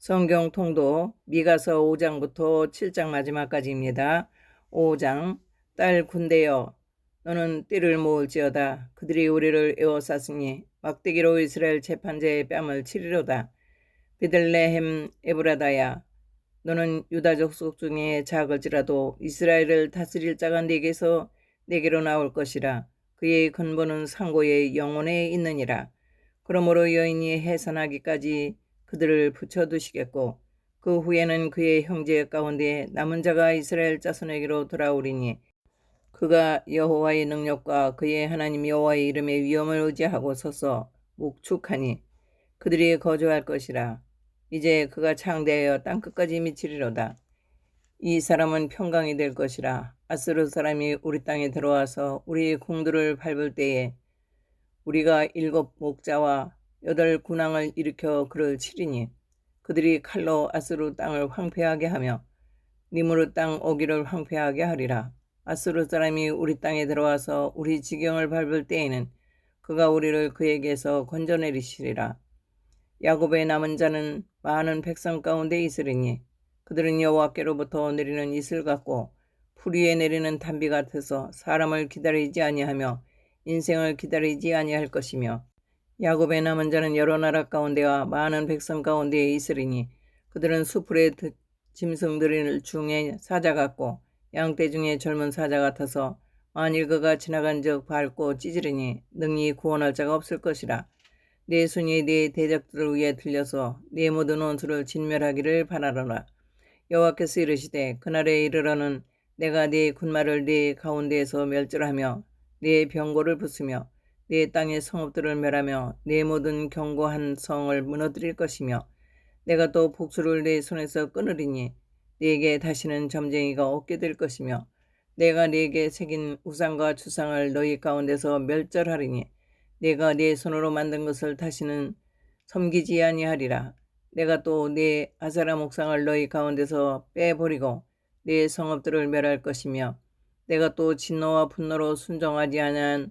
성경 통도 미가서 5장부터 7장 마지막까지입니다. 5장 딸 군대여 너는 띠를 모을지어다. 그들이 우리를 에워쌌으니 막대기로 이스라엘 재판자의 뺨을 치리로다. 베들레헴 에브라다야 너는 유다족 속 중에 작을지라도 이스라엘을 다스릴 자가 네게서 네게로 나올 것이라. 그의 근본은 상고의 영혼에 있느니라. 그러므로 여인이 해산하기까지 그들을 붙여두시겠고 그 후에는 그의 형제 가운데 남은 자가 이스라엘 자손에게로 돌아오리니 그가 여호와의 능력과 그의 하나님 여호와의 이름의 위엄을 의지하고 서서 묵축하니 그들이 거주할 것이라. 이제 그가 창대하여 땅 끝까지 미치리로다. 이 사람은 평강이 될 것이라. 아스르 사람이 우리 땅에 들어와서 우리 궁들을 밟을 때에 우리가 일곱 목자와 여덟 군왕을 일으켜 그를 치리니 그들이 칼로 아스루 땅을 황폐하게 하며 니무르 땅 오기를 황폐하게 하리라. 아스루 사람이 우리 땅에 들어와서 우리 지경을 밟을 때에는 그가 우리를 그에게서 건져내리시리라. 야곱의 남은 자는 많은 백성 가운데 있으리니 그들은 여호와께로부터 내리는 이슬 같고 풀 위에 내리는 단비 같아서 사람을 기다리지 아니하며 인생을 기다리지 아니할 것이며 야곱의 남은 자는 여러 나라 가운데와 많은 백성 가운데에 있으리니 그들은 수풀의 짐승들 중에 사자 같고 양떼 중에 젊은 사자 같아서 만일 그가 지나간 적 밟고 찢으리니 능히 구원할 자가 없을 것이라. 내 손이 네 대적들을 위해 들려서 네 모든 원수를 진멸하기를 바라노라. 여호와께서 이르시되 그날에 이르러는 내가 네 군마를 네 가운데에서 멸절하며 네 병고를 부수며 네 땅의 성읍들을 멸하며 네 모든 견고한 성을 무너뜨릴 것이며 내가 또 복수를 네 손에서 끊으리니 네게 다시는 점쟁이가 없게 될 것이며 내가 네게 새긴 우상과 추상을 너희 가운데서 멸절하리니 내가 네 손으로 만든 것을 다시는 섬기지 아니하리라. 내가 또 네 아사라 목상을 너희 가운데서 빼버리고 네 성읍들을 멸할 것이며 내가 또 진노와 분노로 순종하지 아니한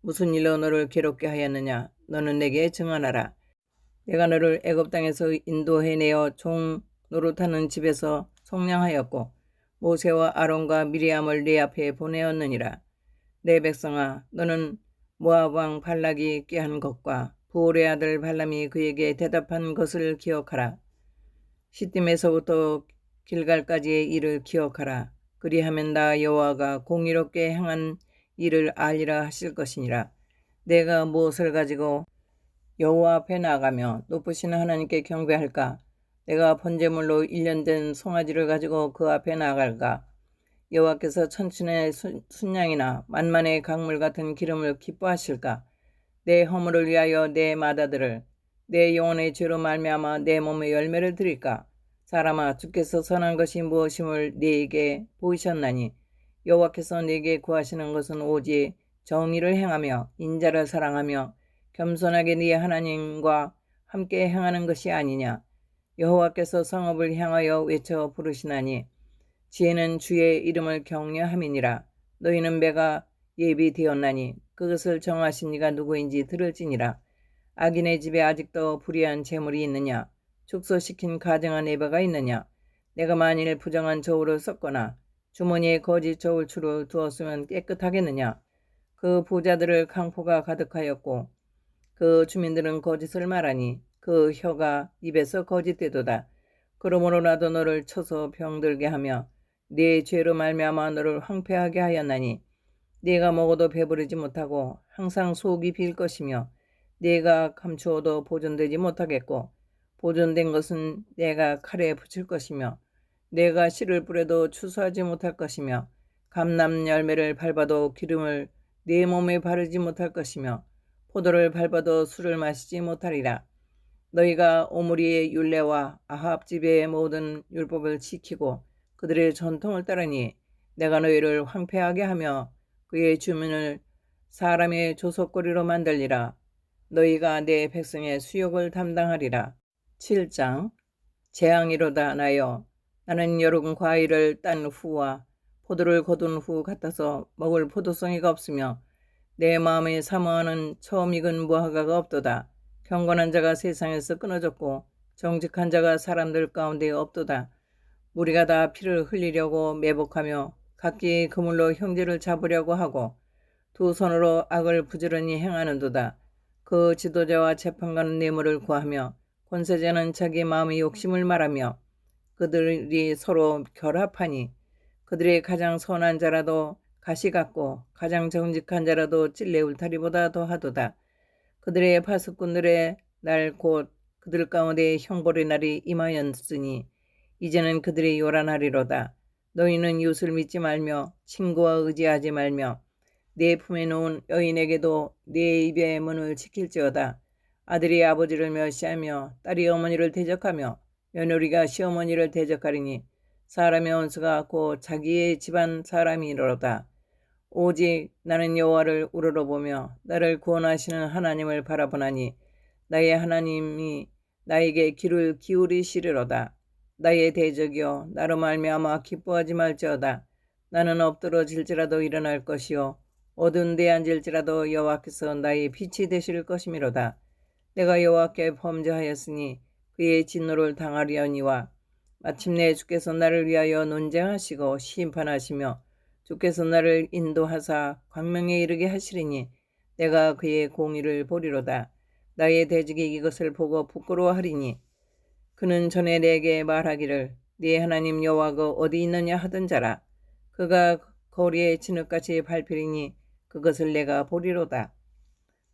무슨 일로 너를 괴롭게 하였느냐 너는 내게 증언하라. 내가 너를 애굽 땅에서 인도해내어 종 노릇하는 집에서 속량하였고 모세와 아론과 미리암을 네 앞에 보내었느니라. 내 백성아 너는 모압 왕 발락이 꾀한 것과 부올의 아들 발람이 그에게 대답한 것을 기억하라. 시딤에서부터 길갈까지의 일을 기억하라. 그리하면 나 여호와가 공의롭게 행한 일을 알리라 하실 것이니라. 내가 무엇을 가지고 여호와 앞에 나가며 높으신 하나님께 경배할까? 내가 번제물로 일년된 송아지를 가지고 그 앞에 나갈까? 여호와께서 천춘의 순양이나 만만의 강물 같은 기름을 기뻐하실까? 내 허물을 위하여 내 마다들을 내 영혼의 죄로 말미암아 내 몸에 열매를 드릴까? 사람아 주께서 선한 것이 무엇임을 네게 보이셨나니 여호와께서 네게 구하시는 것은 오직 정의를 행하며 인자를 사랑하며 겸손하게 네 하나님과 함께 행하는 것이 아니냐. 여호와께서 성읍을 향하여 외쳐 부르시나니 지혜는 주의 이름을 경외함이니라. 너희는 배가 예비되었나니 그것을 정하신 이가 누구인지 들을지니라. 악인의 집에 아직도 불의한 재물이 있느냐? 축소시킨 가정한 예배가 있느냐? 내가 만일 부정한 저울을 썼거나 주머니에 거짓 저울추를 두었으면 깨끗하겠느냐? 그 부자들을 강포가 가득하였고 그 주민들은 거짓을 말하니 그 혀가 입에서 거짓되도다. 그러므로 나도 너를 쳐서 병들게 하며 네 죄로 말미암아 너를 황폐하게 하였나니 네가 먹어도 배부르지 못하고 항상 속이 빌 것이며 네가 감추어도 보존되지 못하겠고 보존된 것은 내가 칼에 붙일 것이며 내가 씨를 뿌려도 추수하지 못할 것이며 감남 열매를 밟아도 기름을 네 몸에 바르지 못할 것이며 포도를 밟아도 술을 마시지 못하리라. 너희가 오므리의 율례와 아합 집의 모든 율법을 지키고 그들의 전통을 따르니 내가 너희를 황폐하게 하며 그의 주민을 사람의 조속거리로 만들리라. 너희가 내 백성의 수욕을 담당하리라. 7장 재앙이로다 나여 나는 여름 과일을 딴 후와 포도를 거둔 후 같아서 먹을 포도송이가 없으며 내 마음에 사모하는 처음 익은 무화과가 없도다. 경건한 자가 세상에서 끊어졌고 정직한 자가 사람들 가운데 없도다. 우리가 다 피를 흘리려고 매복하며 각기 그물로 형제를 잡으려고 하고 두 손으로 악을 부지런히 행하는도다. 그 지도자와 재판관은 뇌물을 구하며 권세자는 자기 마음의 욕심을 말하며 그들이 서로 결합하니 그들의 가장 선한 자라도 가시 같고 가장 정직한 자라도 찔레 울타리보다 더하도다. 그들의 파수꾼들의 날 곧 그들 가운데 형벌의 날이 임하였으니 이제는 그들이 요란하리로다. 너희는 이웃을 믿지 말며 친구와 의지하지 말며 내 품에 놓은 여인에게도 내 입의 문을 지킬지어다. 아들이 아버지를 멸시하며 딸이 어머니를 대적하며 며느리가 시어머니를 대적하리니 사람의 원수가 곧 자기의 집안 사람이로다. 오직 나는 여호와를 우러러보며 나를 구원하시는 하나님을 바라보나니 나의 하나님이 나에게 귀를 기울이시리로다. 나의 대적이여 나로 말미암아 기뻐하지 말지어다. 나는 엎드러질지라도 일어날 것이요 어두운 데 앉을지라도 여호와께서 나의 빛이 되실 것이미로다. 내가 여호와께 범죄하였으니 그의 진노를 당하리하니와 마침내 주께서 나를 위하여 논쟁하시고 심판하시며 주께서 나를 인도하사 광명에 이르게 하시리니 내가 그의 공의를 보리로다. 나의 대적이 이것을 보고 부끄러워하리니 그는 전에 내게 말하기를 네 하나님 여호와가 어디 있느냐 하던 자라 그가 거리에 진흙같이 밟히리니 그것을 내가 보리로다.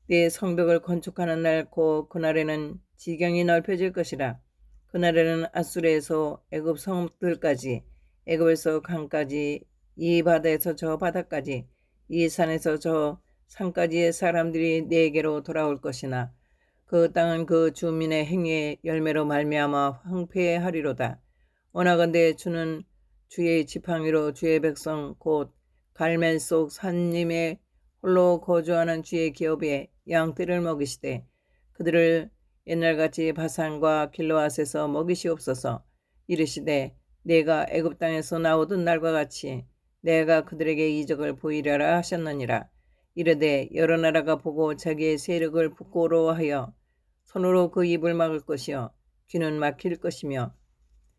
네 성벽을 건축하는 날 곧 그날에는 지경이 넓혀질 것이라. 그날에는 아수르에서 애굽 성들까지 애굽에서 강까지 이 바다에서 저 바다까지 이 산에서 저 산까지의 사람들이 내게로 돌아올 것이나 그 땅은 그 주민의 행위의 열매로 말미암아 황폐하리로다. 원하건대 주는 주의 지팡이로 주의 백성 곧 갈멜 속 산림에 홀로 거주하는 주의 기업에 양떼를 먹이시되 그들을 옛날같이 바산과 길로앗에서 먹이시옵소서. 이르시되 내가 애굽 땅에서 나오던 날과 같이 내가 그들에게 이적을 보이려라 하셨느니라. 이르되 여러 나라가 보고 자기의 세력을 부끄러워하여 손으로 그 입을 막을 것이요 귀는 막힐 것이며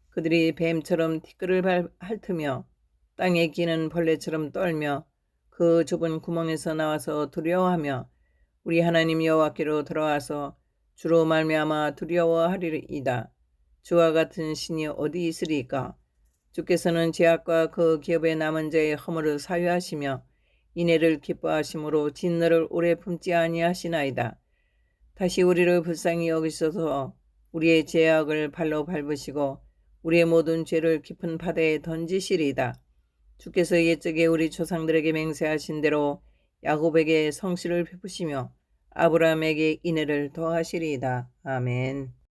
그들이 뱀처럼 티끌을 핥으며 땅에 기는 벌레처럼 떨며 그 좁은 구멍에서 나와서 두려워하며 우리 하나님 여호와께로 돌아와서 주로 말미암아 두려워하리이다. 주와 같은 신이 어디 있으리까? 주께서는 제약과 그 기업의 남은 자의 허물을 사유하시며 인애를 기뻐하심으로 진노를 오래 품지 아니하시나이다. 다시 우리를 불쌍히 여기셔서 우리의 제약을 발로 밟으시고 우리의 모든 죄를 깊은 바다에 던지시리이다. 주께서 옛적에 우리 조상들에게 맹세하신 대로 야곱에게 성실을 베푸시며 아브라함에게 인애를 더하시리이다. 아멘.